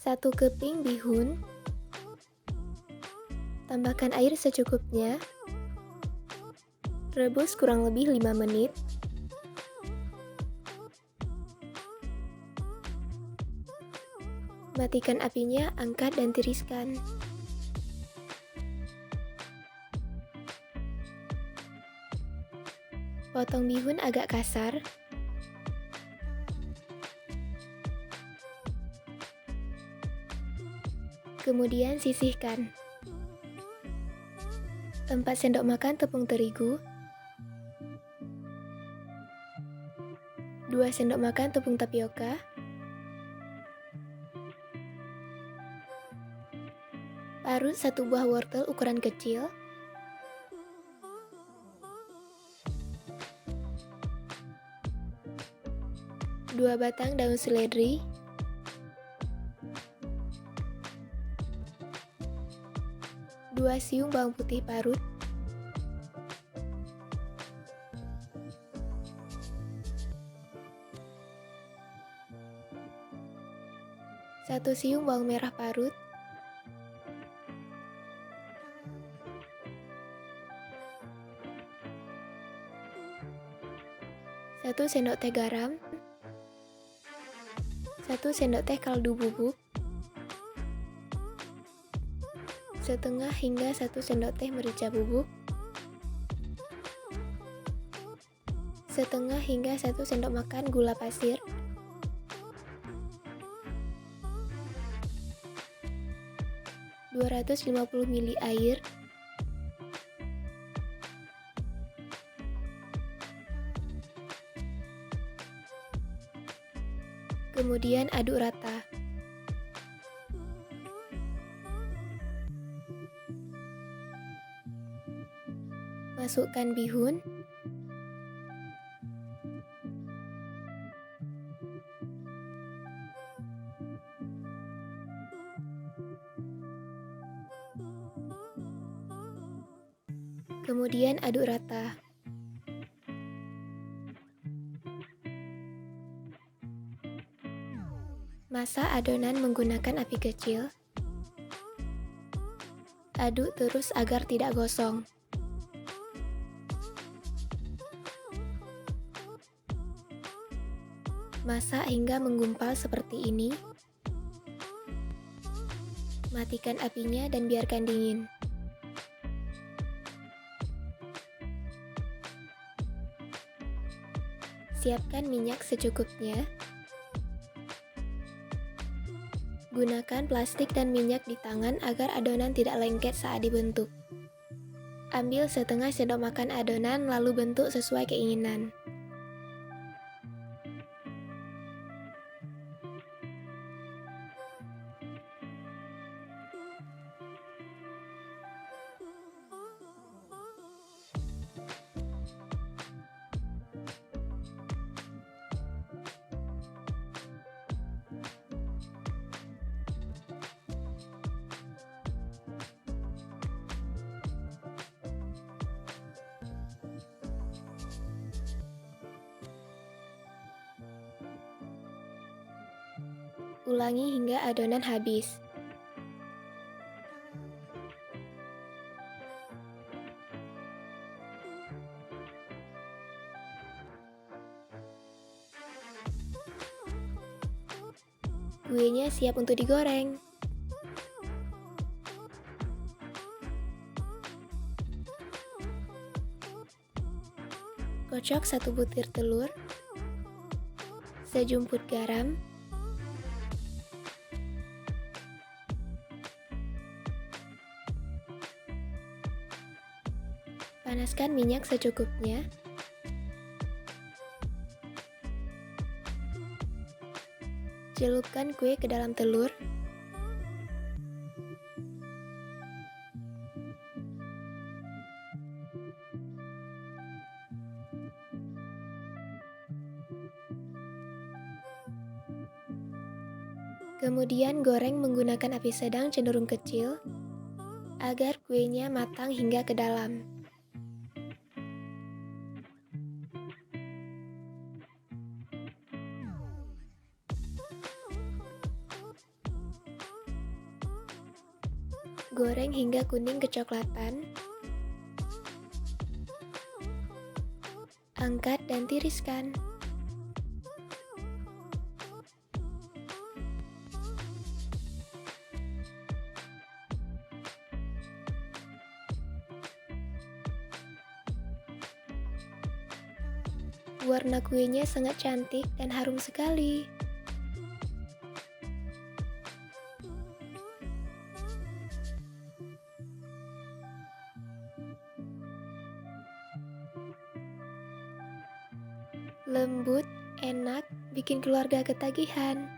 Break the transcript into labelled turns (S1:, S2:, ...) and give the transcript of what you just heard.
S1: 1 keping bihun, tambahkan air secukupnya, rebus kurang lebih 5 menit, matikan apinya, angkat dan tiriskan. Potong bihun agak kasar, Kemudian sisihkan. 4 sendok makan tepung terigu. 2 sendok makan tepung tapioka. Parut satu buah wortel ukuran kecil. Dua batang daun seledri 2 siung bawang putih parut, satu siung bawang merah parut, satu sendok teh garam, satu sendok teh kaldu bubuk, setengah hingga satu sendok teh merica bubuk, setengah hingga satu sendok makan gula pasir, dua ratus lima puluh ml air, kemudian aduk rata. Masukkan bihun. Kemudian aduk rata. Masak adonan menggunakan api kecil. Aduk terus agar tidak gosong. Masak hingga menggumpal seperti ini. Matikan apinya dan biarkan dingin. Siapkan minyak secukupnya. Gunakan plastik dan minyak di tangan agar adonan tidak lengket saat dibentuk. Ambil setengah sendok makan adonan lalu bentuk sesuai keinginan. Ulangi hingga adonan habis. Kuenya siap untuk digoreng. Kocok satu butir telur, sejumput garam, Panaskan minyak secukupnya. Celupkan kue ke dalam telur. Kemudian goreng menggunakan api sedang cenderung kecil agar kuenya matang hingga ke dalam. Goreng hingga kuning kecoklatan. Angkat dan tiriskan. Warna kuenya sangat cantik dan harum sekali. Lembut, enak, bikin keluarga ketagihan.